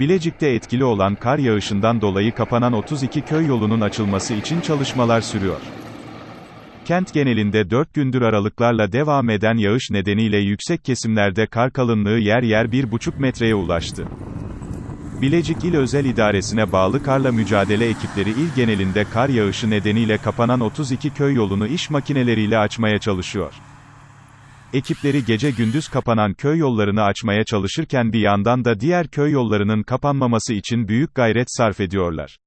Bilecik'te etkili olan kar yağışından dolayı kapanan 32 köy yolunun açılması için çalışmalar sürüyor. Kent genelinde 4 gündür aralıklarla devam eden yağış nedeniyle yüksek kesimlerde kar kalınlığı yer yer 1,5 metreye ulaştı. Bilecik İl Özel İdaresi'ne bağlı karla mücadele ekipleri il genelinde kar yağışı nedeniyle kapanan 32 köy yolunu iş makineleriyle açmaya çalışıyor. Ekipleri gece gündüz kapanan köy yollarını açmaya çalışırken bir yandan da diğer köy yollarının kapanmaması için büyük gayret sarf ediyorlar.